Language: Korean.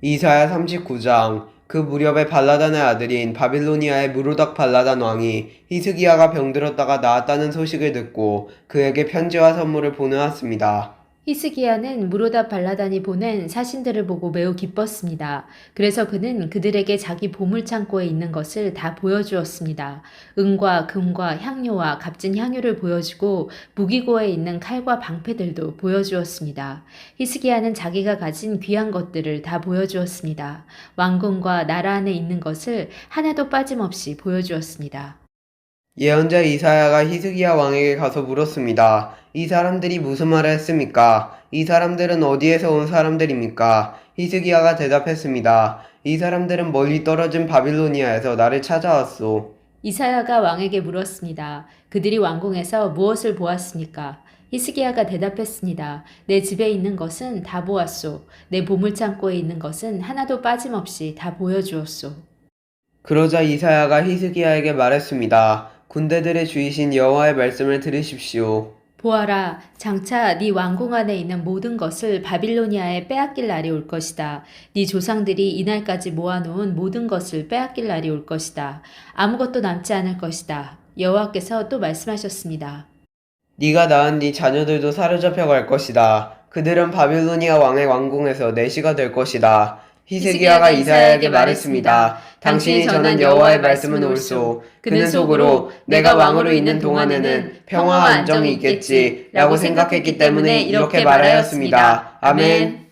이사야 39장 그 무렵에 발라단의 아들인 바빌로니아의 무로닥 발라단 왕이 히스기야가 병들었다가 나았다는 소식을 듣고 그에게 편지와 선물을 보내왔습니다. 히스기야는 무로다 발라단이 보낸 사신들을 보고 매우 기뻤습니다. 그래서 그는 그들에게 자기 보물 창고에 있는 것을 다 보여주었습니다. 은과 금과 향료와 값진 향유를 보여주고 무기고에 있는 칼과 방패들도 보여주었습니다. 히스기야는 자기가 가진 귀한 것들을 다 보여주었습니다. 왕궁과 나라 안에 있는 것을 하나도 빠짐없이 보여주었습니다. 예언자 이사야가 히스기야 왕에게 가서 물었습니다. 이 사람들이 무슨 말을 했습니까? 이 사람들은 어디에서 온 사람들입니까? 히스기야가 대답했습니다. 이 사람들은 멀리 떨어진 바빌로니아에서 나를 찾아왔소. 이사야가 왕에게 물었습니다. 그들이 왕궁에서 무엇을 보았습니까? 히스기야가 대답했습니다. 내 집에 있는 것은 다 보았소. 내 보물창고에 있는 것은 하나도 빠짐없이 다 보여주었소. 그러자 이사야가 히스기야에게 말했습니다. 군대들의 주이신 여호와의 말씀을 들으십시오. 보아라, 장차 네 왕궁 안에 있는 모든 것을 바빌로니아에 빼앗길 날이 올 것이다. 네 조상들이 이날까지 모아놓은 모든 것을 빼앗길 날이 올 것이다. 아무것도 남지 않을 것이다. 여호와께서 또 말씀하셨습니다. 네가 낳은 네 자녀들도 사로잡혀 갈 것이다. 그들은 바빌로니아 왕의 왕궁에서 내시가 될 것이다. 히스기야가 이사야에게 말했습니다. 당신이 전한 여호와의 말씀은 옳소. 그는 속으로 내가 왕으로 있는 동안에는 평화와 안정이 있겠지라고 생각했기 때문에 이렇게 말하였습니다. 아멘.